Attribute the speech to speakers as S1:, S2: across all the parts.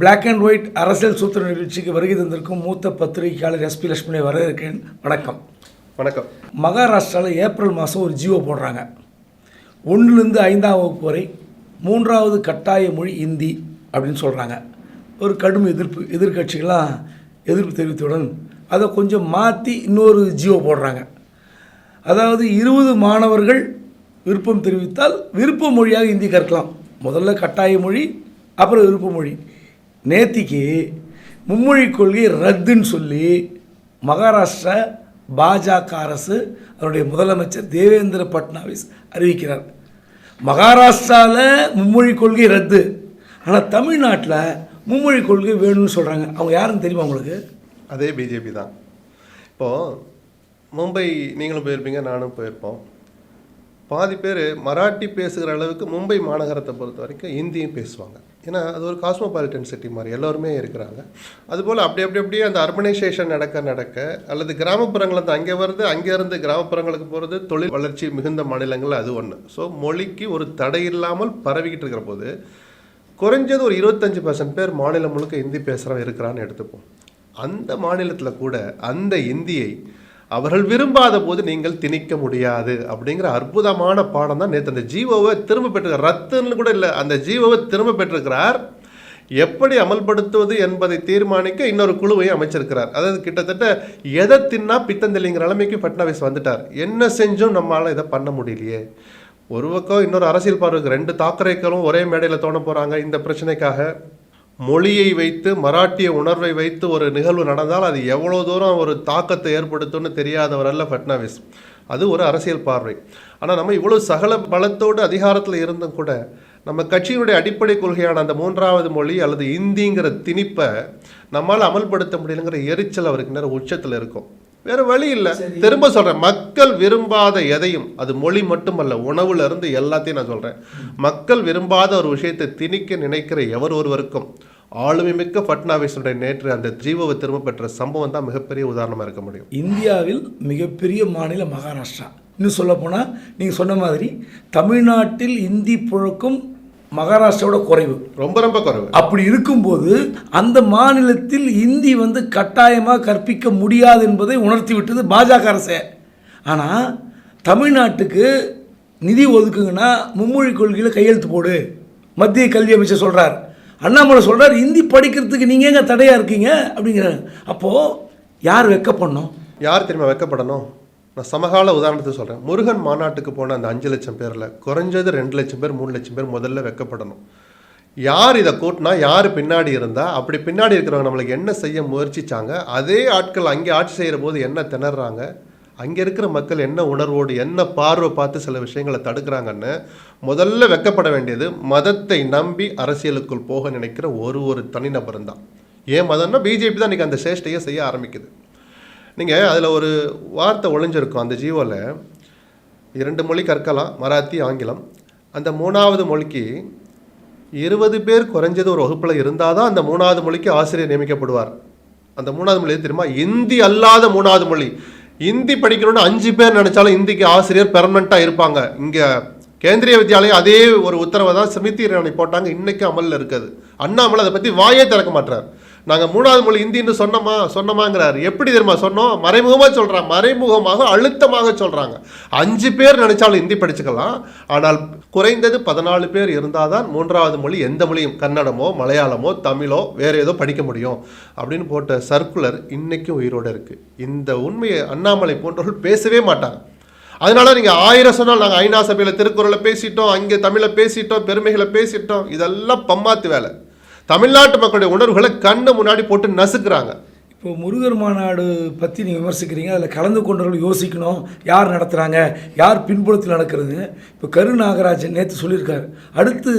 S1: Black and white அரசியல் சூத்திர நிகழ்ச்சிக்கு வருகை தந்திருக்கும் மூத்த பத்திரிகையாளர் எஸ்பி லட்சுமணி வரவேற்கிறேன். வணக்கம்.
S2: வணக்கம்.
S1: மகாராஷ்டிராவில் ஏப்ரல் மாதம் ஒரு ஜியோ போடுறாங்க. ஒன்றுலேருந்து ஐந்தாம் வகுப்பு வரை மூன்றாவது கட்டாய மொழி இந்தி அப்படின்னு சொல்கிறாங்க ஒரு கடும் எதிர்ப்பு எதிர்க்கட்சிகளாம் எதிர்ப்பு தெரிவித்தவுடன் அதை கொஞ்சம் மாற்றி இன்னொரு ஜியோ போடுறாங்க. அதாவது இருபது மாணவர்கள் விருப்பம் தெரிவித்தால் விருப்ப மொழியாக இந்தி கற்கலாம். முதல்ல கட்டாய மொழி அப்புறம் விருப்ப மொழி. நேத்திக்கு மும்மொழி கொள்கை ரத்துன்னு சொல்லி மகாராஷ்டிரா பாஜக அரசு அதனுடைய முதலமைச்சர் தேவேந்திர பட்னாவிஸ் அறிவிக்கிறார். மகாராஷ்டிராவில் மும்மொழி கொள்கை ரத்து. ஆனால் தமிழ்நாட்டில் மும்மொழி கொள்கை வேணும்னு சொல்கிறாங்க அவங்க யாருன்னு தெரியுமா உங்களுக்கு?
S2: அதே பிஜேபி தான். இப்போது மும்பை நீங்களும் போயிருப்பீங்க நானும் போயிருப்போம். பாதி பேர் மராட்டி பேசுகிற அளவுக்கு மும்பை மாநகரத்தை பொறுத்த வரைக்கும் ஹிந்தியும் பேசுவாங்க. ஏன்னா அது ஒரு காஸ்மோபாலிட்டன் சிட்டி மாதிரி எல்லோருமே இருக்கிறாங்க. அதுபோல் அப்படி அப்படி அப்படியே அந்த அர்பனைசேஷன் நடக்க நடக்க அல்லது கிராமப்புறங்கள் வந்து அங்கே வருது அங்கேருந்து கிராமப்புறங்களுக்கு போகிறது தொழில் வளர்ச்சி மிகுந்த மாநிலங்கள் அது ஒன்று ஸோ மொழிக்கு ஒரு தடை இல்லாமல் பரவிக்கிட்டு இருக்கிற போது குறைஞ்சது ஒரு இருபத்தஞ்சி பர்சன்ட் பேர் மாநிலம் முழுக்க ஹிந்தி பேசுகிறவன் இருக்கிறான்னு எடுத்துப்போம். அந்த மாநிலத்தில் கூட அந்த இந்தியை அவர்கள் விரும்பாத போது நீங்கள் திணிக்க முடியாது அப்படிங்கிற அற்புதமான பாடம் தான் நேற்று அந்த ஜீவோவை திரும்ப பெற்றிருக்கார் ரத்துன்னு கூட இல்லை அந்த ஜீவோவை திரும்ப பெற்றிருக்கிறார். எப்படி அமல்படுத்துவது என்பதை தீர்மானிக்க இன்னொரு குழுவையும் அமைச்சிருக்கிறார். அதாவது கிட்டத்தட்ட எதை தின்னா பித்தந்தெளிங்கிற நிலைமைக்கு பட்னாவிஸ் வந்துட்டார். என்ன செஞ்சும் நம்மளால் இதை பண்ண முடியலையே. ஒரு பக்கம் இன்னொரு அரசியல் பார்வைக்கு ரெண்டு தாக்கரைக்களும் ஒரே மேடையில் தோண போகிறாங்க இந்த பிரச்சனைக்காக. மொழியை வைத்து மராட்டிய உணர்வை வைத்து ஒரு நிகழ்வு நடந்தால் அது எவ்வளோ தூரம் ஒரு தாக்கத்தை ஏற்படுத்தும்னு தெரியாதவர் அல்ல ஃபட்னாவிஸ். அது ஒரு அரசியல் பார்வை. ஆனால் நம்ம இவ்வளோ சகல பலத்தோடு அதிகாரத்தில் இருந்தும் கூட நம்ம கட்சியினுடைய அடிப்படை கொள்கையான அந்த மூன்றாவது மொழி அல்லது இந்திங்கிற திணிப்பை நம்மால் அமல்படுத்த முடியலங்கிற எரிச்சல் அவருக்கு நேரம் உச்சத்தில் இருக்கும். வேற வழி இல்லை. திரும்ப சொல்றேன். மக்கள் விரும்பாத எதையும் அது மொழி மட்டுமல்ல உணவுல இருந்து எல்லாத்தையும் நான் சொல்றேன். மக்கள் விரும்பாத ஒரு விஷயத்தை திணிக்க நினைக்கிற எவர் ஒருவருக்கும் ஆளுமை மிக்க பட்னாவிஸுடைய நேற்று அந்த ஜீவோவை திரும்ப பெற்ற சம்பவம் தான் மிகப்பெரிய உதாரணமா இருக்க முடியும்.
S1: இந்தியாவில் மிகப்பெரிய மாநிலம் மகாராஷ்டிரா. இன்னும் சொல்லப்போனால் நீங்கள் சொன்ன மாதிரி தமிழ்நாட்டில் இந்தி புழக்கம் மகாராஷ்டிராவோட குறைவு.
S2: ரொம்ப ரொம்ப குறைவு.
S1: அப்படி இருக்கும்போது அந்த மாநிலத்தில் இந்தி வந்து கட்டாயமாக கற்பிக்க முடியாது என்பதை உணர்த்தி விட்டது பாஜக அரசே. ஆனால் தமிழ்நாட்டுக்கு நிதி ஒதுக்குங்கன்னா மும்மொழி கொள்கையில் கையெழுத்து போடு. மத்திய கல்வி அமைச்சர் சொல்கிறார் அண்ணாமலை சொல்கிறார் இந்தி படிக்கிறதுக்கு நீங்கள் எங்க தடையாக இருக்கீங்க? அப்படிங்கிறாங்க அப்போது யார் வெக்கப்படணும்?
S2: யார் தெரியுமா வைக்கப்படணும்? நான் சமகால உதாரணத்தை சொல்கிறேன் முருகன் மாநாட்டுக்கு போன அந்த அஞ்சு லட்சம் பேரில் குறைஞ்சது ரெண்டு லட்சம் பேர் மூணு லட்சம் பேர் முதல்ல வைக்கப்படணும். யார் இதை கூட்டினா யார் பின்னாடி இருந்தால் அப்படி பின்னாடி இருக்கிறவங்க நம்மளுக்கு என்ன செய்ய முயற்சிச்சாங்க அதே ஆட்கள் அங்கே ஆட்சி செய்கிற போது என்ன திணறாங்க அங்கே இருக்கிற மக்கள் என்ன உணர்வோடு என்ன பார்வை பார்த்து சில விஷயங்களை தடுக்கிறாங்கன்னு முதல்ல வெக்கப்பட வேண்டியது மதத்தை நம்பி அரசியலுக்குள் போக நினைக்கிற ஒரு ஒரு தனிநபரும் தான் ஏன் மதம்னா பிஜேபி தான் இன்றைக்கி அந்த சேஷ்டையை செய்ய ஆரம்பிக்குது. நீங்கள் அதில் ஒரு வார்த்தை ஒழிஞ்சிருக்கும் அந்த ஜீவோவில் இரண்டு மொழி கற்கலாம் மராத்தி ஆங்கிலம். அந்த மூணாவது மொழிக்கு இருபது பேர் குறைஞ்சது ஒரு வகுப்பில் இருந்தால் தான் அந்த மூணாவது மொழிக்கு ஆசிரியர் நியமிக்கப்படுவார். அந்த மூணாவது மொழி தெரியுமா? இந்தி அல்லாத மூணாவது மொழி. இந்தி படிக்கணும்னு அஞ்சு பேர் நினச்சாலும் இந்திக்கு ஆசிரியர் பெர்மனண்ட்டாக இருப்பாங்க. இங்கே கேந்திரிய வித்யாலயம் அதே ஒரு உத்தரவை தான் ஸ்மிருதி இரானி போட்டாங்க. இன்றைக்கும் அமலில் இருக்குது. அண்ணாமலை அதை பற்றி வாயே திறக்க மாட்டார் நாங்கள் மூணாவது மொழி ஹிந்தின்னு சொன்னோமா? சொன்னோமாங்கிறார். எப்படி தெரியுமா சொன்னோம்? மறைமுகமாக சொல்கிறாங்க மறைமுகமாக அழுத்தமாக சொல்கிறாங்க அஞ்சு பேர் நினைச்சாலும் இந்தி படிச்சுக்கலாம். ஆனால் குறைந்தது பதினாலு பேர் இருந்தால் தான் மூன்றாவது மொழி எந்த மொழியும் கன்னடமோ மலையாளமோ தமிழோ வேறு ஏதோ படிக்க முடியும் அப்படின்னு போட்ட சர்க்குலர் இன்றைக்கும் உயிரோடு இருக்குது இந்த உண்மையை அண்ணாமலை போன்றவர்கள் பேசவே மாட்டாங்க. அதனால நீங்கள் ஆயிரம் சொன்னால் நாங்கள் ஐநா சபையில் திருக்குறளை பேசிட்டோம் அங்கே தமிழை பேசிட்டோம் பெருமைகளை பேசிட்டோம். இதெல்லாம் பம்மாத்து வேலை. தமிழ்நாட்டு மக்களுடைய உணர்வுகளை கண்ணு முன்னாடி போட்டு நசுக்குறாங்க.
S1: இப்போ முருகர் மாநாடு பற்றி நீங்கள் விமர்சிக்கிறீங்க அதில் கலந்து கொண்டவர்கள் யோசிக்கணும் யார் நடத்துகிறாங்க யார் பின்புலத்தில் நடக்கிறது. இப்போ கரு நாகராஜன் நேற்று சொல்லியிருக்காரு அடுத்து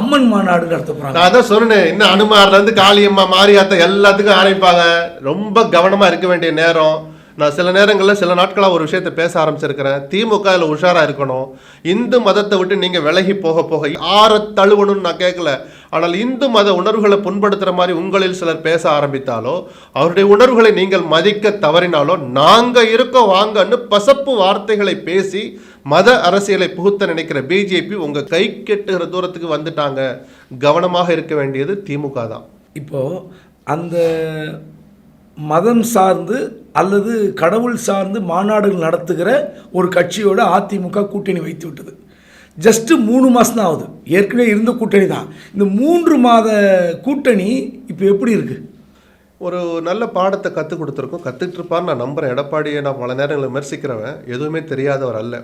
S1: அம்மன் மாநாடு நடத்த போகிறாங்க
S2: நான் அதான் சொன்னேன் இன்னும் அனுமார்ல இருந்து காளியம்மா மாரியாத்தா எல்லாத்துக்கும் ஆரம்பிப்பாங்க. ரொம்ப கவனமா இருக்க வேண்டிய நேரம். நான் சில நேரங்களில் சில நாட்களாக ஒரு விஷயத்தை பேச ஆரம்பிச்சிருக்கிறேன். திமுக இதில் உஷாராக இருக்கணும். இந்து மதத்தை விட்டு நீங்கள் விலகி போக போக ஆற தழுவணும்னு நான் கேட்கல ஆனால் இந்து மத உணர்வுகளை புண்படுத்துகிற மாதிரி உங்களில் சிலர் பேச ஆரம்பித்தாலோ அவருடைய உணர்வுகளை நீங்கள் மதிக்க தவறினாலோ நாங்கள் இருக்கோம் வாங்கன்னு பசப்பு வார்த்தைகளை பேசி மத அரசியலை புகுத்த நினைக்கிற பிஜேபி உங்கள் கை கெட்டுகிற தூரத்துக்கு வந்துட்டாங்க. கவனமாக இருக்க வேண்டியது திமுக தான்.
S1: இப்போது அந்த மதம் சார்ந்து அல்லது கடவுள் சார்ந்து மாநாடுகள் நடத்துகிற ஒரு கட்சியோட அதிமுக கூட்டணி வைத்து விட்டது. ஜஸ்ட்டு மூணு மாதம் தான் ஆகுது. ஏற்கனவே இருந்த கூட்டணி தான். இந்த மூன்று மாத கூட்டணி இப்போ எப்படி இருக்குது
S2: ஒரு நல்ல பாடத்தை கற்றுக் கொடுத்துருக்கோம். கற்றுக்கிட்டு இருப்பான்னு நான் நம்புகிறேன் எடப்பாடியை நான் பல நேரங்களில் விமர்சிக்கிறவன். எதுவுமே தெரியாதவர் அல்ல.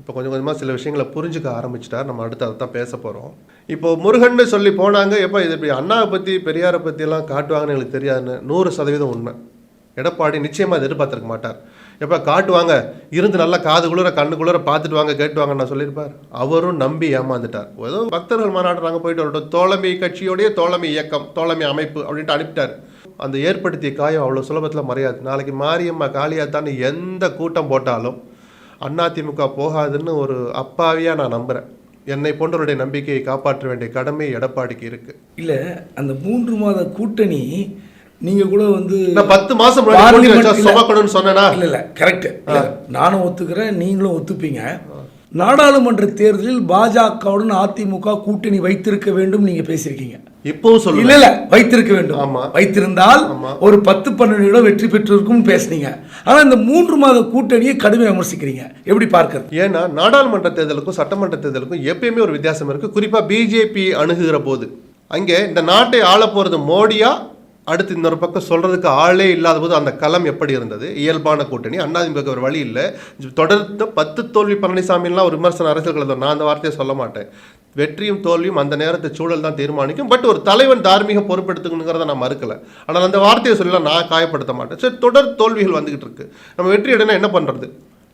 S2: இப்போ கொஞ்சம் கொஞ்சமாக சில விஷயங்களை புரிஞ்சுக்க ஆரம்பிச்சிட்டார். நம்ம அடுத்து அதை தான் பேச போகிறோம் இப்போ முருகன்னு சொல்லி போனாங்க. எப்போ இது இப்படி அண்ணாவை பற்றி பெரியாரை பற்றியெல்லாம் காட்டுவாங்கன்னு எங்களுக்கு தெரியாதுன்னு நூறு சதவீதம் உண்மை. எடப்பாடி நிச்சயமாக அதை மாட்டார். எப்போ காட்டுவாங்க இருந்து நல்லா காது குளிர கண்ணு குளிர பார்த்துட்டு வாங்க கேட்டு வாங்க நான் சொல்லியிருப்பார். அவரும் நம்பி ஏமாந்துட்டார். ஏதோ பக்தர்கள் மாநாடு நாங்கள் போயிட்டு வரட்டும். தோழமை கட்சியோடைய தோழமை இயக்கம் தோழமை அமைப்பு அப்படின்ட்டு அனுப்பிட்டார். அந்த ஏற்படுத்திய காயம் அவ்வளோ சுலபத்தில் மறையாது. நாளைக்கு மாரியம்மா காளியாத்தான்னு எந்த கூட்டம் போட்டாலும் அதிமுக போகாதுன்னு ஒரு அப்பாவியாக நான் நம்புகிறேன் என்னை போன்றவருடைய நம்பிக்கையை காப்பாற்ற வேண்டிய கடமை எடப்பாடிக்கு இருக்குது
S1: இல்லை அந்த மூன்று மாத கூட்டணி நீங்கள் கூட வந்து
S2: பத்து வச்சா
S1: பார்லிமெண்ட்
S2: சொன்னேனா?
S1: இல்லை இல்லை கரெக்டு நானும் ஒத்துக்கிறேன் நீங்களும் ஒத்துப்பீங்க. நாடாளுமன்ற தேர்தலில் பாஜகவுடன் அதிமுக கூட்டணி வைத்திருக்க வேண்டும் நீங்க பேசியிருக்கீங்க.
S2: இப்பவும்
S1: இல்ல
S2: சொல்லுங்க.
S1: இல்ல வைத்திருக்க வேண்டும்.
S2: ஆமா.
S1: வைத்திருந்தால். ஒரு பத்து பன்னெண்டு இடம் வெற்றி பெற்றிருக்கும் பேசுனீங்க. ஆனா இந்த மூன்று மாத கூட்டணியை கடுமையாக விமர்சிக்கிறீங்க. எப்படி பார்க்கறது?
S2: ஏன்னா நாடாளுமன்ற தேர்தலுக்கும் சட்டமன்ற தேர்தலுக்கும் எப்பயுமே ஒரு வித்தியாசம் இருக்கு. குறிப்பா பிஜேபி அணுகுகிற போது. அங்கே இந்த நாட்டை ஆள போறது மோடியா அடுத்து இன்னொரு பக்கம் சொல்கிறதுக்கு ஆளே இல்லாத போது அந்த களம் எப்படி இருந்தது? இயல்பான கூட்டணி. அண்ணாதிமுக ஒரு வழி இல்லை. தொடர்ந்து பத்து தோல்வி பழனிசாமிலாம் ஒரு விமர்சன அரசியல் கலந்தோம் நான் அந்த வார்த்தையை சொல்ல மாட்டேன். வெற்றியும் தோல்வியும் அந்த நேரத்தை சூழல் தான் தீர்மானிக்கும். பட் ஒரு தலைவன் தார்மீக பொறுப்பெடுத்துக்கணுங்கிறத நான் மறுக்கல. ஆனால் அந்த வார்த்தையை சொல்லலாம் நான் காயப்படுத்த மாட்டேன். சரி தொடர் தோல்விகள் வந்துகிட்டு இருக்கு. நம்ம வெற்றி அடைனா என்ன பண்ணுறது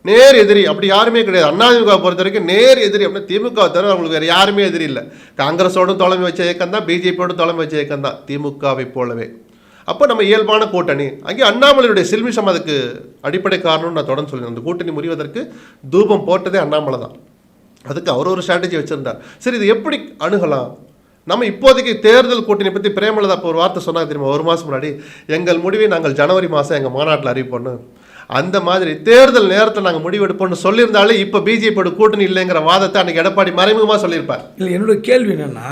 S2: நேர் எதிரி அப்படி யாருமே கிடையாது. அதிமுக பொறுத்த வரைக்கும் நேர் எதிரி அப்படின்னா திமுக தவிர அவங்களுக்கு வேறு யாருமே எதிரி இல்லை. காங்கிரஸோடும் தொலைமை வச்ச இயக்கம் தான் பிஜேபியோடும் தொலைமை வச்ச இயக்கம் தான் திமுகவை போலவே. அப்போ நம்ம இயல்பான கூட்டணி அங்கே அண்ணாமலையுடைய சில்மிஷம் அதுக்கு அடிப்படை காரணம்னு நான் தொடர்ந்து சொல்லியிருந்தேன். அந்த கூட்டணி முறிவதற்கு தூபம் போட்டதே அண்ணாமலை தான். அதுக்கு அவர் ஒரு ஸ்ட்ராட்டஜி வச்சுருந்தார். சரி இது எப்படி அணுகலாம்? நம்ம இப்போதைக்கு தேர்தல் கூட்டணி பற்றி பிரேமலதா இப்போ ஒரு வார்த்தை சொன்னாங்க தெரியுமா? ஒரு மாதம் முன்னாடி எங்கள் முடிவை நாங்கள் ஜனவரி மாதம் எங்கள் மாநாட்டில் அறிவிப்போன்னு அந்த மாதிரி தேர்தல் நேரத்தில் நாங்கள் முடிவெடுப்போம்னு சொல்லியிருந்தாலே இப்போ பிஜேபியோட கூட்டணி இல்லைங்கிற வாதத்தை அன்னைக்கு எடப்பாடி மறைமுகமாக சொல்லியிருப்பார்.
S1: இல்லை என்னோட கேள்வி என்னன்னா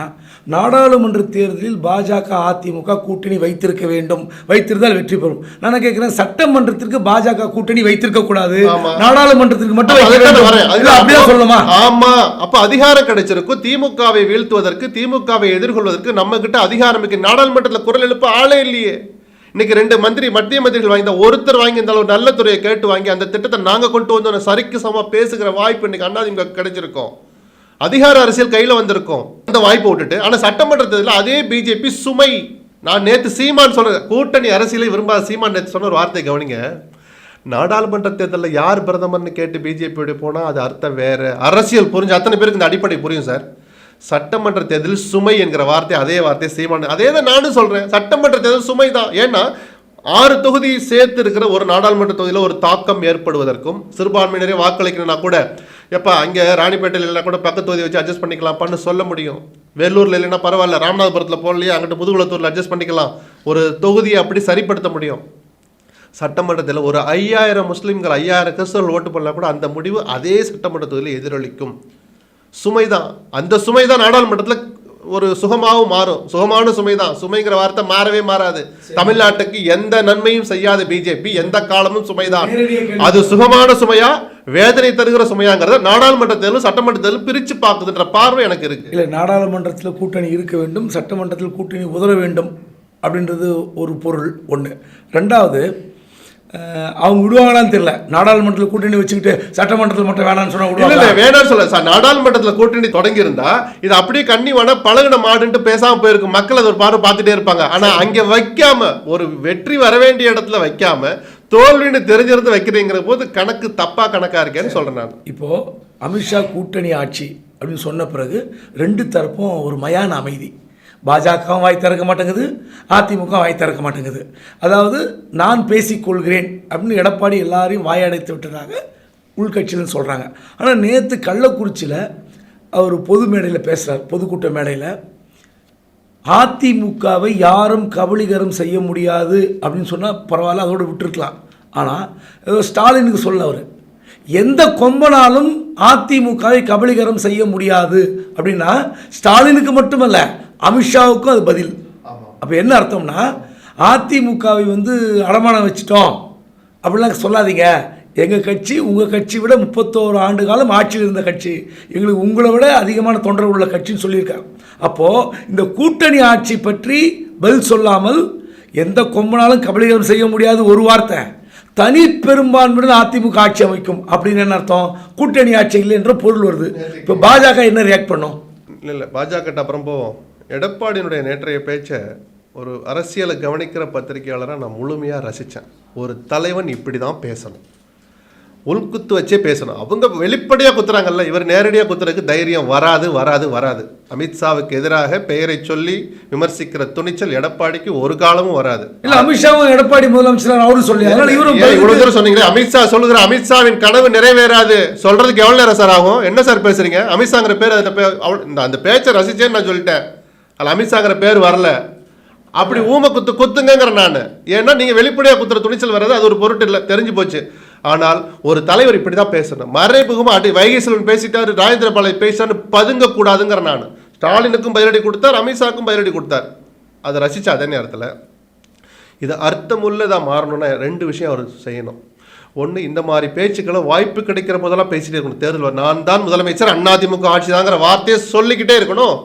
S1: நாடாளுமன்ற தேர்தலில் பாஜக அதிமுக கூட்டணி வைத்திருக்க வேண்டும் வைத்திருந்தால் வெற்றி பெறும். நான் கேட்கிறேன் சட்டமன்றத்திற்கு பாஜக கூட்டணி வைத்திருக்க கூடாது. நாடாளுமன்றத்திற்கு மட்டும் அப்படியே சொல்லணுமா?
S2: ஆமா. அப்ப அதிகாரம் கிடைச்சிருக்கும். திமுகவை வீழ்த்துவதற்கு திமுகவை எதிர்கொள்வதற்கு நம்ம கிட்ட அதிகாரம் நாடாளுமன்றத்தில் குரல் எழுப்ப ஆளே இல்லையே. இன்னைக்கு ரெண்டு மந்திரி மத்திய மந்திரிகள் வாங்கி ஒருத்தர் வாங்கி இருந்தாலும் ஒரு நல்ல துறையை கேட்டு வாங்கி அந்த திட்டத்தை நாங்கள் கொண்டு வந்தோம் சரிக்கு சமமாக பேசுகிற வாய்ப்பு இன்னைக்கு அண்ணாதிமுக கிடைச்சிருக்கோம். அதிகார அரசியல் கையில் வந்திருக்கும். அந்த வாய்ப்பை விட்டுட்டு ஆனால் சட்டமன்ற தேர்தலில் அதே பிஜேபி சுமை. நான் நேற்று சீமான் சொன்ன கூட்டணி அரசியலை விரும்பாத சீமான் நேற்று சொன்ன ஒரு வார்த்தை கவனிங்க. நாடாளுமன்ற தேர்தலில் யார் பிரதமர்னு கேட்டு பிஜேபியோட போனால் அது அர்த்தம் வேறு. அரசியல் புரிஞ்சு அத்தனை பேருக்கு இந்த அடிப்படை புரியும் சார். சட்டமன்ற தேர்தலில் சுமை என்கிற வார்த்தை அதே வார்த்தை சீமான அதே தான் நானும் சொல்கிறேன் சட்டமன்ற தேர்தல் சுமை தான் ஏன்னா ஆறு தொகுதி சேர்த்து இருக்கிற ஒரு நாடாளுமன்ற தொகுதியில் ஒரு தாக்கம் ஏற்படுவதற்கும் சிறுபான்மையினரே வாக்களிக்கணும்னா கூட எப்பா அங்கே ராணிப்பேட்டையில் இல்லைனா கூட பக்கத்து தொகுதி வச்சு அட்ஜஸ்ட் பண்ணிக்கலாம்ப்பான்னு சொல்ல முடியும். வேலூரில் இல்லைன்னா பரவாயில்ல ராமநாதபுரத்தில் போகலையே அங்கிட்டு முதுகுளத்தூரில் அட்ஜஸ்ட் பண்ணிக்கலாம். ஒரு தொகுதியை அப்படி சரிப்படுத்த முடியும். சட்டமன்றத்தில் ஒரு ஐயாயிரம் முஸ்லீம்கள் ஐயாயிரம் கிறிஸ்தவர்கள் ஓட்டு பண்ணலாம் கூட அந்த முடிவு அதே சட்டமன்ற தொகுதியில் எதிரொலிக்கும். சுமைதான். அந்த சுமை தான் நாடாளுமன்றத்தில் ஒரு சுகமாகவும் மாறும். சுகமான சுமை தான் சுமைங்கிற வார்த்தை மாறவே மாறாது. தமிழ்நாட்டுக்கு எந்த நன்மையும் செய்யாத பிஜேபி. எந்த காலமும் சுமைதான். அது சுகமான சுமையா வேதனை தருகிற சுமையாங்கிறத நாடாளுமன்ற தேர்தலும் சட்டமன்ற பிரிச்சு பார்க்குதுன்ற பார்வை எனக்கு இருக்கு.
S1: இல்லை நாடாளுமன்றத்தில் கூட்டணி இருக்க வேண்டும் சட்டமன்றத்தில் கூட்டணி உதற வேண்டும் அப்படின்றது ஒரு பொருள் ஒன்று ரெண்டாவது அவங்க விடுவாங்களான்னு தெரியல. நாடாளுமன்றத்தில் கூட்டணி வச்சுக்கிட்டு சட்டமன்றத்தில் மட்டும் வேணாம்னு சொன்னா
S2: இல்ல இல்ல
S1: விடுவாங்க
S2: வேணாம்னு சொல்ல சார் நாடாளுமன்றத்துல கூட்டணி தொடங்கி இருந்தா இது அப்படியே கண்ணி வேணா பழகுன மாடுன்ட்டு பேசாம போயிருக்கும் மக்கள் அது ஒரு பார்வை பார்த்துட்டே இருப்பாங்க. ஆனா அங்க வைக்காம ஒரு வெற்றி வர வேண்டிய இடத்துல வைக்காம தோல்வின்னு தெரிஞ்சிருந்து வைக்கிறீங்கிற போது கணக்கு தப்பா கணக்கா இருக்கேன்னு சொல்றேன் நான்.
S1: இப்போது அமித்ஷா கூட்டணி ஆட்சி அப்படின்னு சொன்ன பிறகு ரெண்டு தரப்பும் ஒரு மயான அமைதி. பாஜகவும் வாய் திறக்க மாட்டேங்குது அதிமுக வாய் திறக்க மாட்டேங்குது. அதாவது நான் பேசிக்கொள்கிறேன் அப்படின்னு எடப்பாடி எல்லாரையும் வாயடைத்து விட்டதாக உள்கட்சியிலும் சொல்கிறாங்க ஆனால் நேற்று கள்ளக்குறிச்சியில் அவர் பொது மேடையில் பேசுகிறார் பொதுக்கூட்ட மேடையில். அதிமுகவை யாரும் கபலீகரம் செய்ய முடியாது அப்படின்னு சொன்னால் பரவாயில்ல அதோடு விட்டுருக்கலாம். ஆனால் ஏதோ ஸ்டாலினுக்கு சொல்ல அவர். எந்த கொம்பனாலும் அதிமுகவை கபலீகரம் செய்ய முடியாது அப்படின்னா ஸ்டாலினுக்கு மட்டுமல்ல அமித்ஷாவுக்கும் அது பதில். அப்போ என்ன அர்த்தம்னா அதிமுகவை வந்து அடமானம் வச்சிட்டோம். அப்படிலாம் சொல்லாதீங்க. எங்கள் கட்சி உங்கள் கட்சி விட முப்பத்தோரு ஆண்டு காலம் ஆட்சியில் இருந்த கட்சி. எங்களுக்கு உங்களை விட அதிகமான தொண்டர்கள் உள்ள கட்சின்னு சொல்லியிருக்காங்க. அப்போது இந்த கூட்டணி ஆட்சி பற்றி பதில் சொல்லாமல் எந்த கொம்பனாலும் கபலீகரம் செய்ய முடியாத ஒரு வார்த்தை. தனி பெரும்பான்மையுடன் அதிமுக ஆட்சி அமைக்கும். அப்படின்னு என்ன அர்த்தம்? கூட்டணி ஆட்சி இல்லை என்ற பொருள் வருது. இப்போ பாஜக என்ன ரியாக்ட் பண்ணும்?
S2: இல்லை இல்லை. பாஜக அப்புறம் போவோம். எடப்பாடியினுடைய நேற்றைய பேச்சை ஒரு அரசியலை கவனிக்கிற பத்திரிகையாளராக நான் முழுமையாக ரசித்தேன் ஒரு தலைவன் இப்படி தான் பேசணும். உள்குத்து வச்சே பேசணும். அவங்க வெளிப்படையாக குத்துறாங்கல்ல இவர் நேரடியாக குத்துறதுக்கு தைரியம் வராது வராது வராது. அமித்ஷாவுக்கு எதிராக பெயரை சொல்லி விமர்சிக்கிற துணிச்சல் எடப்பாடிக்கு ஒரு காலமும் வராது.
S1: இல்ல அமித்ஷாவும் எடப்பாடி முதலமைச்சர் அவரும் சொல்லி
S2: இவ்வளவு தூரம் சொன்னீங்களே அமித்ஷா சொல்லுகிற அமித்ஷாவின் கனவு நிறைவேறாது. சொல்றதுக்கு எவ்வளவு நேரம் சார் ஆகும்? என்ன சார் பேசுறீங்க? அமித்ஷாங்கிற பேர் அந்த அந்த பேச்சை ரசிச்சேன்னு நான் சொல்லிட்டேன். அதில் அமித்ஷாங்கிற பேர் வரல. அப்படி ஊமை குத்து குத்துங்கிற நான். ஏன்னா நீங்கள் வெளிப்படையாக குத்துற துணிச்சல் வர்றது அது ஒரு பொருட்டு இல்லை தெரிஞ்சு போச்சு. ஆனால் ஒரு தலைவர் இப்படி தான் பேசணும். மறைமுகமாக அடி வைகை செல்வன் பேசிட்டாரு ராஜேந்திர பாலை பேசிட்டாரு பதுங்க கூடாதுங்கிற நான். ஸ்டாலினுக்கும் பதிலடி கொடுத்தார் அமித்ஷாக்கும் பதிலடி கொடுத்தார். அதை ரசிச்சா அதே நேரத்தில். இது அர்த்தமுள்ளதாக மாறணும்னா ரெண்டு விஷயம் அவர் செய்யணும். ஒன்று இந்த மாதிரி பேச்சுக்களை வாய்ப்பு கிடைக்கிற போதெல்லாம் பேசிகிட்டே இருக்கணும். தேர்தல் நான் தான் முதலமைச்சர் அதிமுக ஆட்சி தாங்கிற வார்த்தையை சொல்லிக்கிட்டே இருக்கணும்.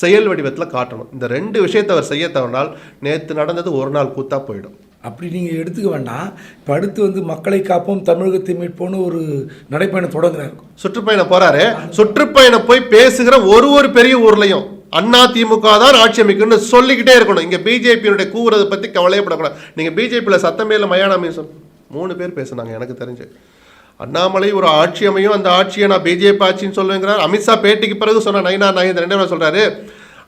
S2: செயல் வடிவத்தில் காட்டணும். இந்த ரெண்டு விஷயத்தை அவர் செய்ய தவறினால் நேற்று நடந்தது ஒரு நாள் கூத்தா போயிடும்.
S1: அப்படி நீங்கள் எடுத்துக்க வேண்டாம். இப்போ அடுத்து வந்து மக்களை காப்போம் தமிழகத்தை மீட்போம்னு ஒரு நடைப்பயணம் தொடங்குறாரு.
S2: சுற்றுப்பயணம் போறாரு. சுற்றுப்பயணம் போய் பேசுகிற ஒரு ஒரு பெரிய ஊர்லயும் அண்ணா திமுக தான் ஆட்சி அமைக்கணும்னு சொல்லிக்கிட்டே இருக்கணும். இங்க பிஜேபியினுடைய கூவுறதை பத்தி கவலையப்படக்கூடாது நீங்க பிஜேபியில் சத்தமே இல்லை மயான மீசன் மூணு பேர் பேசுனாங்க எனக்கு தெரிஞ்சு. அண்ணாமலை ஒரு ஆட்சி அமையும் அந்த ஆட்சியை நான் பிஜேபி ஆட்சின்னு சொல்லுவேங்கிறார் அமித்ஷா பேட்டிக்கு பிறகு சொன்ன நைனா நாகேந்திர ரெண்டு பேரும் சொல்றாரு.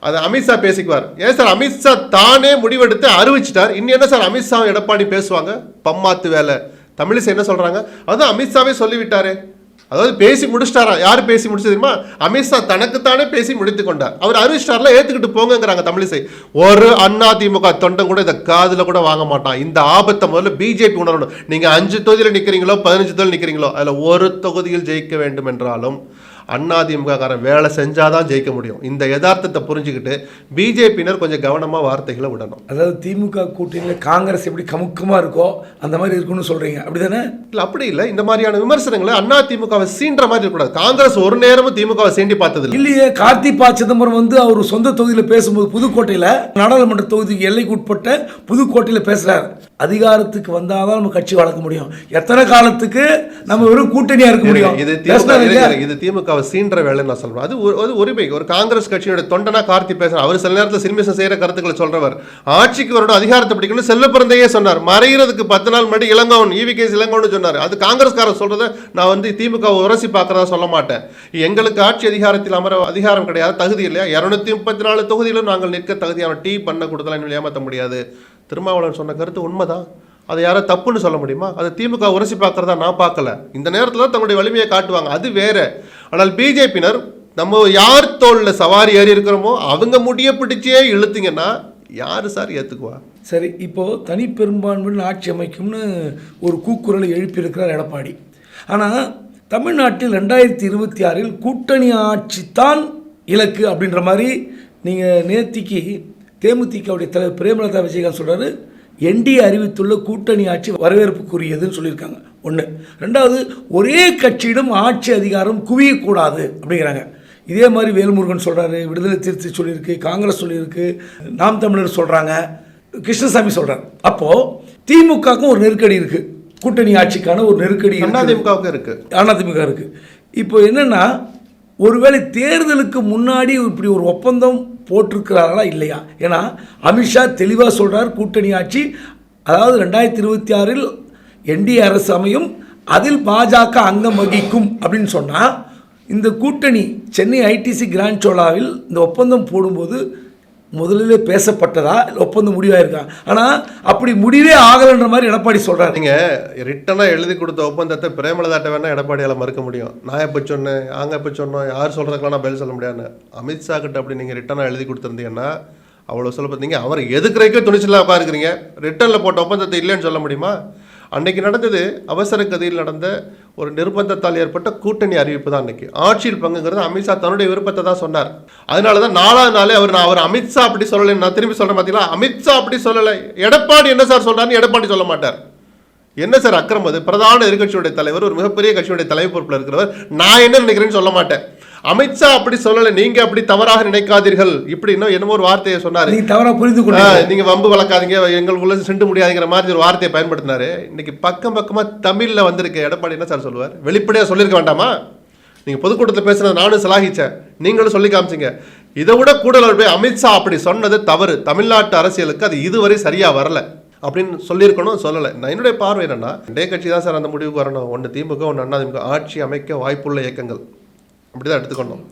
S2: அது அமித்ஷா பேசிக்குவார். ஏன் சார் அமித்ஷா தானே முடிவெடுத்து அறிவிச்சிட்டார். இன்னும் என்ன சார் அமித்ஷா எடப்பாடி பேசுவாங்க? பம்மாத்து வேலை. தமிழிசை என்ன சொல்கிறாங்க அதுவும் அமித்ஷாவே சொல்லிவிட்டாரே. அதாவது பேசி முடிச்சிட்டாரா? யார் பேசி முடிச்சது தெரியுமா? அமித்ஷா தனக்குத்தானே பேசி முடித்து கொண்டார். அவர் அறிவிச்சிட்டார்ல ஏற்றுக்கிட்டு போங்கங்கிறாங்க தமிழிசை. ஒரு அண்ணா திமுக தொண்டம் கூட இதை காதில் கூட வாங்க மாட்டான். இந்த ஆபத்தை முதல்ல பிஜேபி உணரணும். நீங்கள் அஞ்சு தொகுதியில் நிற்கிறீங்களோ பதினஞ்சு தொகுதியில் நிற்கிறீங்களோ அதில் ஒரு தொகுதியில் ஜெயிக்க வேண்டும் என்றாலும் அண்ணா திமுக காரன் வேலை செஞ்சாதான் ஜெயிக்க முடியும். இந்த யதார்த்தத்தை புரிஞ்சுக்கிட்டு பிஜேபியினர் கொஞ்சம் கவனமா வார்த்தைகளை விடணும்.
S1: அதாவது திமுக கூட்டணியில் காங்கிரஸ் எப்படி கமுக்கமாக இருக்கோ அந்த மாதிரி இருக்குன்னு சொல்கிறீங்க அப்படி தானே
S2: இல்ல அப்படி இல்லை. இந்த மாதிரியான விமர்சனங்களை அண்ணா திமுகவை சீன்ற மாதிரி இருக்கக்கூடாது. காங்கிரஸ் ஒரு நேரமும் திமுகவை சீண்டி பார்த்தது இல்லை
S1: இல்லையே கார்த்தி பா சிதம்பரம் வந்து அவர் சொந்த தொகுதியில் பேசும்போது புதுக்கோட்டையில் நாடாளுமன்ற தொகுதிக்கு எல்லைக்கு உட்பட்ட புதுக்கோட்டையில் பேசுகிறார் அதிகாரத்துக்கு வந்தால் தான் நம்ம கட்சி வளர்க்க முடியும். எத்தனை காலத்துக்கு நம்ம வெறும் கூட்டணியாக இருக்க முடியும்?
S2: இது திமுக அவர் சீன்ற வேலைன்னு நான் சொல்கிறேன் அது ஒரு உரிமை. ஒரு காங்கிரஸ் கட்சியோட தொண்டனா கார்த்தி பேசுகிறார் அவர் சில நேரத்தில் சினிமேஷன் செய்கிற கருத்துக்களை சொல்கிறவர் ஆட்சிக்கு வரணும் அதிகாரத்தை பிடிக்கணும் செல்ல பிறந்தையே சொன்னார். மறைகிறதுக்கு பத்து நாள் முன்னாடி இளங்கவன் ஈவி கேஸ் இளங்கவன் சொன்னார். அது காங்கிரஸ்காரர் சொல்கிறத நான் வந்து திமுக உரசி பார்க்குறதா சொல்ல மாட்டேன். எங்களுக்கு ஆட்சி அதிகாரத்தில் அமர அதிகாரம் கிடையாது. தகுதி இல்லையா? இரநூத்தி முப்பத்தி நாலு தொகுதியிலும் நாங்கள் நிற்க தகுதியான டீ பண்ண கொடுத்தலாம் ஏமாற்ற முடியாது. திருமாவளவன் சொன்ன கருத்து உண்மைதான். அதை யாரும் தப்புன்னு சொல்ல முடியுமா? அதை திமுக உரசி பார்க்குறதா நான் பார்க்கல. இந்த நேரத்தில் தான் தங்களுடைய வலிமையை காட்டுவாங்க. அது வேற. ஆனால் பிஜேபியினர் நம்ம யார் தோளில் சவாரி ஏறி இருக்கிறோமோ அவங்க முடிய பிடிச்சே இழுத்திங்கன்னா யார் சார் ஏற்றுக்குவா
S1: சரி இப்போது தனி பெரும்பான்மையுடன் ஆட்சி அமைக்கும்னு ஒரு கூக்குரலை எழுப்பியிருக்கிறார் எடப்பாடி. ஆனால் தமிழ்நாட்டில் ரெண்டாயிரத்தி இருபத்தி ஆறில் கூட்டணி ஆட்சி தான் இலக்கு அப்படின்ற மாதிரி நீங்கள் நேர்த்திக்கு தேமுதிகவுடைய தலைவர் பிரேமலதா விஜயகாந்த் சொல்கிறாரு என்டிஏ அறிவித்துள்ள கூட்டணி ஆட்சி வரவேற்புக்குரியதுன்னு சொல்லியிருக்காங்க. ஒன்று ரெண்டாவது ஒரே கட்சியிடம் ஆட்சி அதிகாரம் குவியக்கூடாது அப்படிங்கிறாங்க. இதே மாதிரி வேல்முருகன் சொல்கிறாரு விடுதலை திருச்சி சொல்லியிருக்கு காங்கிரஸ் சொல்லியிருக்கு நாம் தமிழர் சொல்கிறாங்க கிருஷ்ணசாமி சொல்கிறார் அப்போது திமுகவுக்கும் ஒரு நெருக்கடி இருக்குது கூட்டணி ஆட்சிக்கான ஒரு நெருக்கடி இருக்குது.
S2: அதிமுகவுக்கு இருக்கு.
S1: அதிமுக இருக்குது இப்போ என்னென்னா ஒருவேளை தேர்தலுக்கு முன்னாடி இப்படி ஒரு ஒப்பந்தம் போட்டிருக்கிறார்களா இல்லையா? ஏன்னா அமித்ஷா தெளிவாக சொல்கிறார் கூட்டணி ஆட்சி அதாவது ரெண்டாயிரத்தி இருபத்தி ஆறில் என்டிஏ அரசு அமையும் அதில் பாஜக அங்கம் வகிக்கும் அப்படின்னு சொன்னால் இந்த கூட்டணி சென்னை ஐடிசி கிராண்ட் சோலாவில் இந்த ஒப்பந்தம் போடும்போது முதலில் பேசப்பட்டதா? ஒப்பந்தம் முடிவாயிருக்கா? ஆனால் அப்படி முடிவே ஆகலைன்ற மாதிரி எடப்பாடி சொல்கிறார்
S2: நீங்க ரிட்டனாக எழுதி கொடுத்த ஒப்பந்தத்தை பிரேமலதாட்ட வேணால் எடப்பாடியால் மறுக்க முடியும். நான் எப்போ சொன்னேன்? ஆங்க எப்போ சொன்னோம்? யார் சொல்கிறதுக்கெல்லாம் நான் பதில் சொல்ல முடியாதுன்னு. அமித்ஷா கிட்ட அப்படி நீங்கள் ரிட்டனாக எழுதி கொடுத்துருந்தீங்கன்னா அவ்வளோ சொல்ல பார்த்தீங்க அவர் எதுக்குறதுக்கே துணிச்சலாக உட்காருக்கிறீங்க ரிட்டனில் போட்ட ஒப்பந்தத்தை இல்லைன்னு சொல்ல முடியுமா? அன்னைக்கு நடந்தது அவசர கதியில் நடந்த ஒரு நிர்பந்தத்தால் ஏற்பட்ட கூட்டணி அறிவிப்பு தான் இன்னைக்கு. ஆட்சியில் பங்குங்கிறது அமித்ஷா தன்னுடைய விருப்பத்தை தான் சொன்னார். அதனால தான் நாலாவது நாளே அவர் நான் அவர் அமித்ஷா அப்படி சொல்லலை. நான் திரும்பி சொல்கிறேன் பார்த்தீங்களா அமித்ஷா அப்படி சொல்லலை. எடப்பாடி என்ன சார் சொல்றாருன்னு எடப்பாடி சொல்ல மாட்டார். என்ன சார் அக்கிரம் அது? பிரதான எதிர்கட்சியுடைய தலைவர் ஒரு மிகப்பெரிய கட்சியுடைய தலைவர் பொறுப்பில் இருக்கிறவர். நான் என்ன நினைக்கிறேன்னு சொல்ல மாட்டேன். அமித்ஷா அப்படி சொல்லலை. நீங்க அப்படி தவறாக நினைக்காதீர்கள். இப்படி இன்னும் என்னமோ ஒரு வார்த்தையை சொன்னாரு.
S1: நீங்க தவறா புரிந்து கொண்டு
S2: நீங்க வம்பு வளர்க்காதீங்க எங்களுக்குள்ள சென்று முடியாதுங்கிற மாதிரி ஒரு வார்த்தையை பயன்படுத்தினாரு. இன்னைக்கு பக்கம் பக்கமா தமிழ்ல வந்திருக்க எடப்பாடி என்ன சார் சொல்லுவார்? வெளிப்படையா சொல்லியிருக்க வேண்டாமா? நீங்க பொதுக்கூட்டத்தில் பேசுனது நானும் சலாகிச்சேன் நீங்களும் சொல்லி காமிச்சீங்க. இதை விட கூடுதல் போய் அமித்ஷா அப்படி சொன்னது தவறு. தமிழ்நாட்டு அரசியலுக்கு அது இதுவரை சரியா வரல. அப்படின்னு சொல்லியிருக்கணும் சொல்லலை. நான் என்னுடைய பார்வை என்னன்னா ரெண்டே கட்சி தான் சார் அந்த முடிவுக்கு வரணும். ஒன்று திமுக ஒன்று அண்ணா திமுக ஆட்சி அமைக்க வாய்ப்புள்ள இயக்கங்கள். அப்படிதான் எடுத்துக்கணும்.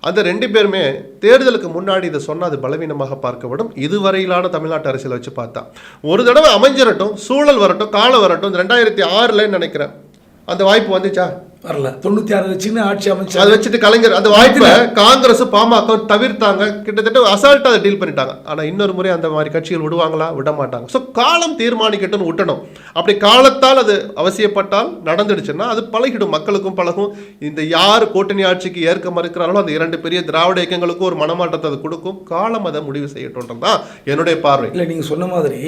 S2: அந்த ரெண்டு பேருமே தேர்தலுக்கு முன்னாடி இதை சொன்னால் அது பலவீனமாக பார்க்கப்படும். இதுவரையிலான தமிழ்நாட்டு அரசியலை வச்சு பார்த்தா. ஒரு தடவை அமைஞ்சிரட்டும் சூழல் வரட்டும் காலம் வரட்டும் இந்த ரெண்டாயிரத்தி ஆறுல நினைக்கிறேன். அந்த வாய்ப்பு வந்துச்சா?
S1: வரல. தொண்ணூத்தி ஆறு வச்சுன்னு ஆட்சி அமைச்சர்.
S2: அதை வச்சுட்டு கலைஞர் அந்த வாய்ப்பை காங்கிரஸ் பாமக தவிர்த்தாங்க. கிட்டத்தட்ட அசால்ட்டா அதை டீல் பண்ணிட்டாங்க. ஆனா இன்னொரு முறை அந்த மாதிரி கட்சிகள் விடுவாங்களா? விட மாட்டாங்க. ஸோ காலம் தீர்மானிக்கட்டும்னு விட்டணும். அப்படி காலத்தால் அது அவசியப்பட்டால் நடந்துடுச்சுன்னா அது பழகிடும். மக்களுக்கும் பழகும். இந்த யார் கூட்டணி ஆட்சிக்கு ஏற்க மறுக்கிறார்களோ அந்த இரண்டு பெரிய திராவிட இயக்கங்களுக்கும் ஒரு மனமாற்றத்தை அது கொடுக்கும். காலம் அதை முடிவு செய்யட்டும் தான் என்னுடைய பார்வை.
S1: இல்லை நீங்கள் சொன்ன மாதிரி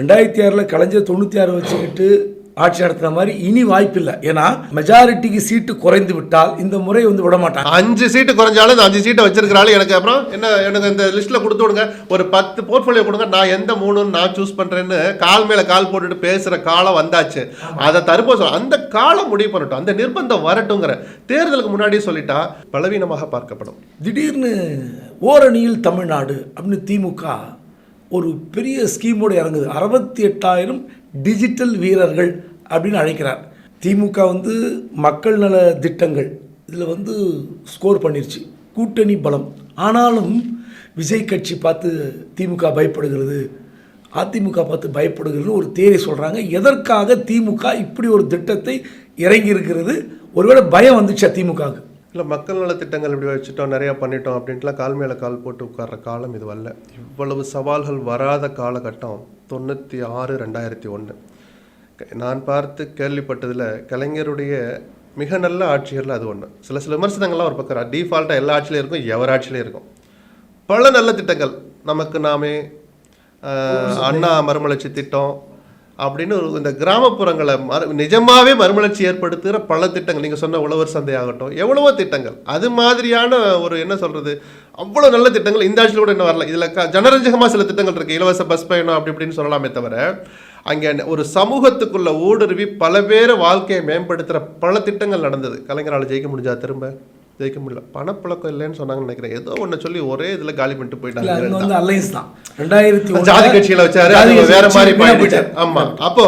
S1: ரெண்டாயிரத்தி ஆறில் கலைஞர் தொண்ணூற்றி ஆறு வச்சுக்கிட்டு ஆட்சி நடத்துன மாதிரி இனி வாய்ப்பில்லை. ஏன்னா மெஜாரிட்டிக்கு சீட்டு குறைந்து விட்டால் இந்த முறை வந்து விட மாட்டாங்க
S2: அஞ்சு சீட்டு குறைஞ்சாலும் இந்த அஞ்சு சீட்டை வச்சிருக்கிறாள் எனக்கு அப்புறம் என்ன எனக்கு இந்த லிஸ்ட்ல கொடுத்து விடுங்க. ஒரு பத்து போர்ட்ஃபோலியோ கொடுங்க நான் எந்த மூணுன்னு நான் சூஸ் பண்றேன்னு கால் மேல கால் போட்டுட்டு பேசுற காலம் வந்தாச்சு. அதை தருப்போ சொல்ல அந்த காலம் முடிவு பண்ணட்டும் அந்த நிர்பந்தம் வரட்டுங்கிற தேர்தலுக்கு முன்னாடியே சொல்லிட்டா பலவீனமாக பார்க்கப்படும்.
S1: திடீர்னு ஓரணியில் தமிழ்நாடு அப்படின்னு திமுக ஒரு பெரிய ஸ்கீமோடு இறங்குது. அறுபத்தி எட்டாயிரம் டிஜிட்டல் வீரர்கள் அப்படின்னு அழைக்கிறார். திமுக வந்து மக்கள் நல திட்டங்கள் இதில் வந்து ஸ்கோர் பண்ணிருச்சு. கூட்டணி பலம். ஆனாலும் விஜய் கட்சி பார்த்து திமுக பயப்படுகிறது. அதிமுக பார்த்து பயப்படுகிறதுன்னு ஒரு தேரி சொல்கிறாங்க எதற்காக திமுக இப்படி ஒரு திட்டத்தை இறங்கி இருக்கிறது ஒருவேளை பயம் வந்துச்சா திமுகவுக்கு?
S2: இல்லை மக்கள் நல திட்டங்கள் இப்படி வச்சுட்டோம் நிறையா பண்ணிட்டோம் அப்படின்ட்டுலாம் கால் மேலே கால் போட்டு உட்கார்ற காலம் இது வரல இவ்வளவு சவால்கள் வராத காலகட்டம் தொண்ணூற்றி ஆறு ரெண்டாயிரத்தி ஒன்று. நான் பார்த்து கேள்விப்பட்டதில் கலைஞருடைய மிக நல்ல ஆட்சிகளில் அது ஒன்று. சில சில விமர்சனங்கள்லாம் ஒரு பக்கம் டிஃபால்ட்டாக எல்லா ஆட்சியிலையும் இருக்கும் எவர் ஆட்சியிலையும் இருக்கும். பல நல்ல திட்டங்கள். நமக்கு நாமே அண்ணா மறுமலர்ச்சி திட்டம் அப்படின்னு ஒரு இந்த கிராமப்புறங்களை மறு நிஜமாகவே மறுமலர்ச்சி ஏற்படுத்துகிற பல திட்டங்கள். நீங்கள் சொன்ன உழவர் சந்தை ஆகட்டும் எவ்வளவோ திட்டங்கள். அது மாதிரியான ஒரு என்ன சொல்கிறது அவ்வளோ நல்ல திட்டங்கள் இந்த ஆட்சியில் கூட இன்னும் வரல. இதில் க ஜனரஞ்சகமாக சில திட்டங்கள் இருக்குது இலவச பஸ் பயணம் அப்படி இப்படின்னு சொல்லலாமே தவிர அங்கே ஒரு சமூகத்துக்குள்ள ஊடுருவி பல பேர் வாழ்க்கையை மேம்படுத்துகிற பல திட்டங்கள் நடந்தது. கலைஞரால் ஜெயிக்க முடிஞ்சா திரும்ப? ஜெயிக்க முடியல. பணப்புழக்கம் இல்லைன்னு சொன்னாங்கன்னு நினைக்கிறேன். ஏதோ ஒன்று சொல்லி ஒரே இதில் காலி பண்ணிட்டு போயிட்டாங்க.
S1: வந்து அலைன்ஸ் தான். ரெண்டாயிரத்தி
S2: ஜாதி கட்சியில வச்சாரு வேற மாதிரி
S1: போயிட்டாரு.
S2: ஆமா. அப்போ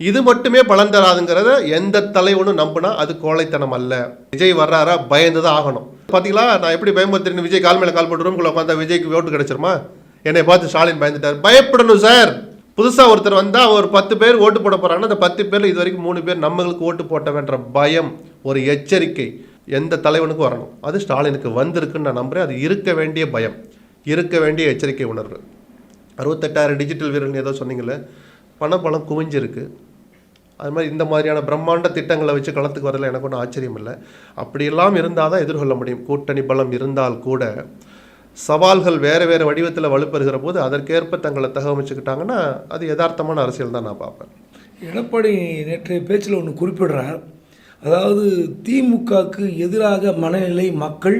S2: இது மட்டுமே பலன் தராதுங்கிறத எந்த தலைவனும் நம்புனா அது கோழைத்தனம் அல்ல. விஜய் வர்றாரா? பயந்து தான் ஆகணும். பாத்தீங்களா? நான் எப்படி பயமுறுத்துறேன்னு விஜய் கால் மேல கால் போட்டு ரூம்குள்ள உட்காந்தா விஜய்க்கு ஓட்டு கிடைச்சிருமா? என்னை பார்த்து ஸ்டாலின் பயந்துட்டார். பயப்படணும் சார். புதுசா ஒருத்தர் வந்தா ஒரு பத்து பேர் ஓட்டு போட போறாங்கன்னா அந்த பத்து பேர்ல இது வரைக்கும் மூணு பேர் நம்மளுக்கு ஓட்டு போட்டவன்ற பயம் ஒரு எச்சரிக்கை. எந்த தலைவனுக்கும் வரணும். அது ஸ்டாலினுக்கு வந்திருக்குன்னு நான் நம்புறேன். அது இருக்க வேண்டிய பயம் இருக்க வேண்டிய எச்சரிக்கை உணர்வு. அறுபத்தெட்டாயிரம் டிஜிட்டல் வீரர்கள் ஏதோ சொன்னீங்கல்ல பணப்பலம் குவிஞ்சிருக்கு. அது மாதிரி இந்த மாதிரியான பிரம்மாண்ட திட்டங்களை வச்சு களத்துக்கு வரல எனக்கு ஒன்றும் ஆச்சரியம் இல்லை. அப்படியெல்லாம் இருந்தால் தான் எதிர்கொள்ள முடியும். கூட்டணி பலம் இருந்தால் கூட சவால்கள் வேறு வேறு வடிவத்தில் வலுப்பெறுகிற போது அதற்கேற்ப தங்களை தகவமைச்சுக்கிட்டாங்கன்னா அது யதார்த்தமான அரசியல் தான் நான் பார்ப்பேன்.
S1: எடப்பாடி நேற்றைய பேச்சில் ஒன்று குறிப்பிடுறார். அதாவது திமுகவுக்கு எதிராக மனநிலை மக்கள்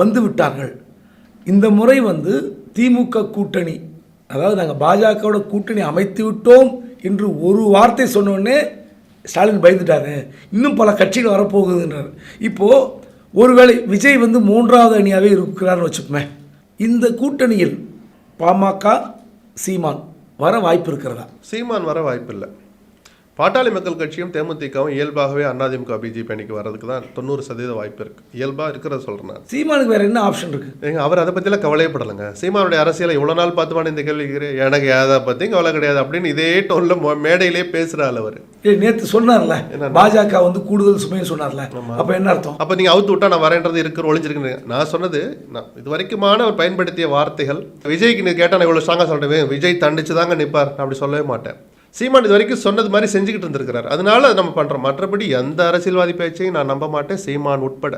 S1: வந்து விட்டார்கள். இந்த முறை வந்து திமுக கூட்டணி அதாவது நாங்கள் பாஜகவோட கூட்டணி அமைத்து விட்டோம் என்று ஒரு வார்த்தை சொன்னோடனே ஸ்டாலின் பயந்துட்டாரு. இன்னும் பல கட்சிகள் வரப்போகுதுன்றார். இப்போது ஒருவேளை விஜய் வந்து மூன்றாவது அணியாகவே இருக்கிறார்னு வச்சுப்போமே இந்த கூட்டணியில் பாமக சீமான் வர வாய்ப்பு இருக்கிறதா?
S2: சீமான் வர வாய்ப்பில்லை. பாட்டாளி மக்கள் கட்சியும் தேமுதிகவும் இயல்பாகவே அதிமுக பிஜேபி அணிக்கு வர்றதுக்கு தான் தொண்ணூறு சதவீத வாய்ப்பு இருக்கு. இயல்பாக இருக்கிறத சொல்கிறேன் நான்.
S1: சீமானுக்கு வேற என்ன ஆப்ஷன் இருக்கு?
S2: ஏங்க அவர் அதை பற்றிலாம் கவலையப்படலைங்க சீமானுடைய அரசியலை இவ்வளோ நாள் பார்த்துமான இந்த கேள்வி எனக்கு அதை பற்றியும் கவலை கிடையாது அப்படின்னு இதே டோனில் மேடையிலே பேசுகிறாள் அவர்.
S1: நேத்து சொன்னார்ல பாஜக வந்து கூடுதல் சுமைன்னு சொன்னார்ல. அப்ப என்ன அர்த்தம்?
S2: அப்போ நீங்கள் அவுத்து விட்டா நான் வரேன்றது இருக்கிற ஒளிஞ்சிருக்குன்னு நான் சொன்னது நான் இது வரைக்குமான அவர் பயன்படுத்திய வார்த்தைகள் விஜய்க்கு நீ கேட்டால் நான் இவ்வளோ ஸ்ட்ராங்காக சொல்கிறேன் விஜய் தண்டிச்சு தாங்க நிற்பார் நான் அப்படி சொல்லவே மாட்டேன். சீமான் இது வரைக்கும் சொன்னது மாதிரி செஞ்சுக்கிட்டு இருந்திருக்கிறார். அதனால அதை நம்ம பண்ணுறோம் மற்றபடி எந்த அரசியல்வாதி பேச்சையும் நான் நம்ப மாட்டேன். சீமான் உட்பட.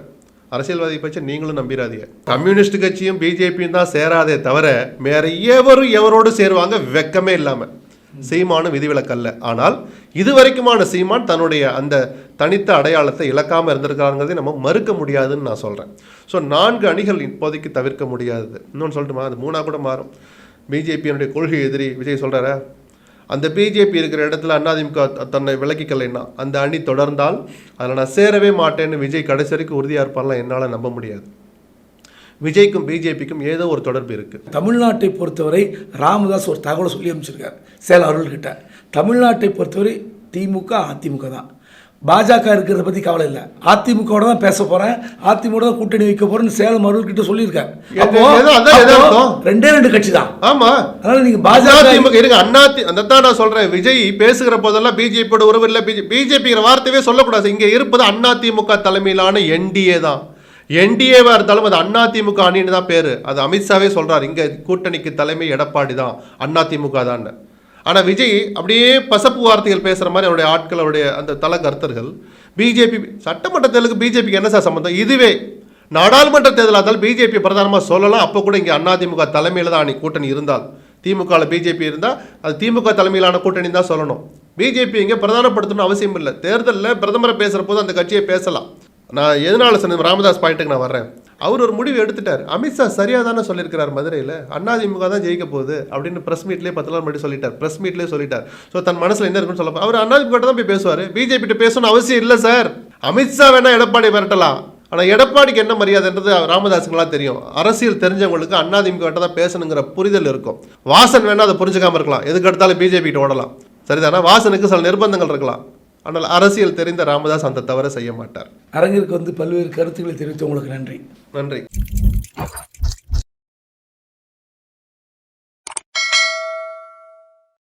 S2: அரசியல்வாதி பேச்சை நீங்களும் நம்பிராதீங்க. கம்யூனிஸ்ட் கட்சியும் பிஜேபியும் தான் சேராதே தவிர வேற எவரும் எவரோடு சேருவாங்க வெக்கமே இல்லாமல் சீமானும் விதிவிலக்கல்ல ஆனால் இது வரைக்குமான சீமான் தன்னுடைய அந்த தனித்த அடையாளத்தை இழக்காமல் இருந்திருக்காங்கிறதை நம்ம மறுக்க முடியாதுன்னு நான் சொல்கிறேன் ஸோ நான்கு அணிகள் இப்போதைக்கு தவிர்க்க முடியாது. இன்னொன்று சொல்லட்டுமா? அது மூணாக கூட மாறும். பிஜேபியினுடைய கொள்கை எதிரி விஜய் சொல்கிறாரா அந்த பிஜேபி இருக்கிற இடத்துல அதிமுக தன்னை விளக்கிக்கலைன்னா அந்த அணி தொடர்ந்தால் அதில் நான் சேரவே மாட்டேன்னு விஜய் கடைசி வரைக்கும் உறுதியாக இருப்பான்லாம் என்னால் நம்ப முடியாது. விஜய்க்கும் பிஜேபிக்கும் ஏதோ ஒரு தொடர்பு இருக்குது
S1: தமிழ்நாட்டை பொறுத்தவரை ராமதாஸ் ஒரு தகவலை சொல்லி அமைச்சிருக்கார் சேலம் அருள்கிட்ட. தமிழ்நாட்டை பொறுத்தவரை திமுக அதிமுக தான். பாஜக இருக்கிறத பற்றி கவலை இல்லை. அதிமுகவோட தான் பேச போகிறேன் அதிமுக தான் கூட்டணி வைக்க போகிறேன்னு சேலம் அப்போ
S2: அர்த்தம்?
S1: ரெண்டே ரெண்டு கட்சி தான்.
S2: ஆமாம்
S1: அதனால நீங்கள் பாஜக
S2: அதிமுக இருங்க அண்ணா அதான் நான் சொல்றேன். விஜய் பேசுகிற போதெல்லாம் பிஜேபியோட உறவு இல்லை. பிஜே பிஜேபிங்கிற வார்த்தையே சொல்லக்கூடாது. இங்க இருப்பது அண்ணா திமுக தலைமையிலான என்டிஏ தான். என்டிஏவா இருந்தாலும் அது அண்ணா திமுக அணின்னு தான் பேரு. அது அமித்ஷாவே சொல்றாரு. இங்க கூட்டணிக்கு தலைமை எடப்பாடி தான். அண்ணா திமுக தான் ஆனால் விஜய் அப்படியே பசப்பு வார்த்தைகள் பேசுகிற மாதிரி அவருடைய ஆட்கள் அவருடைய அந்த தல கர்த்தர்கள் பிஜேபி சட்டமன்ற தேர்தலுக்கு பிஜேபிக்கு என்ன சார் சம்பந்தம்? இதுவே. நாடாளுமன்ற தேர்தலாக இருந்தாலும் பிஜேபி பிரதானமாக சொல்லலாம். அப்போ கூட இங்கே அதிமுக தலைமையில் தான் அன்னைக்கு கூட்டணி இருந்தால். திமுகவில் பிஜேபி இருந்தால் அது திமுக தலைமையிலான கூட்டணி தான் சொல்லணும். பிஜேபி இங்கே பிரதானப்படுத்தணும் அவசியம் இல்லை. தேர்தலில் பிரதமரை பேசுகிற போது அந்த கட்சியை பேசலாம். நான் எதனால சொன்ன ராமதாஸ் பாயிண்ட்டுக்கு நான் வர்றேன்? அவர் ஒரு முடிவு எடுத்துட்டார். அமித்ஷா சரியாக தானே சொல்லியிருக்கிறார் மதுரையில்? அதிமுக தான் ஜெயிக்க போகுது அப்படின்னு ப்ரெஸ் மீட்லேயே பத்து நாள் முன்னாடி சொல்லிட்டார். ப்ரெஸ் மீட்லேயே சொல்லிட்டார். ஸோ தன் மனசில் என்ன இருக்குன்னு சொல்ல அவர் அதிமுக தான் போய் பேசுவார். பிஜேபி பேசணும்னு அவசியம் இல்லை சார் அமித்ஷா வேணால் எடப்பாடி விரட்டலாம் ஆனால் எடப்பாடிக்கு என்ன மரியாதைன்றது ராமதாஸுங்களாம் தெரியும். அரசியல் தெரிஞ்சவங்களுக்கு அதிமுக தான் பேசணுங்கிற புரிதல் இருக்கும். வாசன் வேணால் அதை புரிஞ்சுக்காமல் இருக்கலாம். எதுக்கு எடுத்தாலும் பிஜேபி கிட்ட ஓடலாம். சரிதானா? வாசனுக்கு சில நிர்பந்தங்கள் இருக்கலாம். ஆனால் அரசியல் தெரிந்த ராமதாஸ் அந்த தவறை செய்ய மாட்டார்.
S1: அரங்கிற்கு வந்து பல்வேறு கருத்துக்களை தெரிவித்து உங்களுக்கு நன்றி.
S2: நன்றி.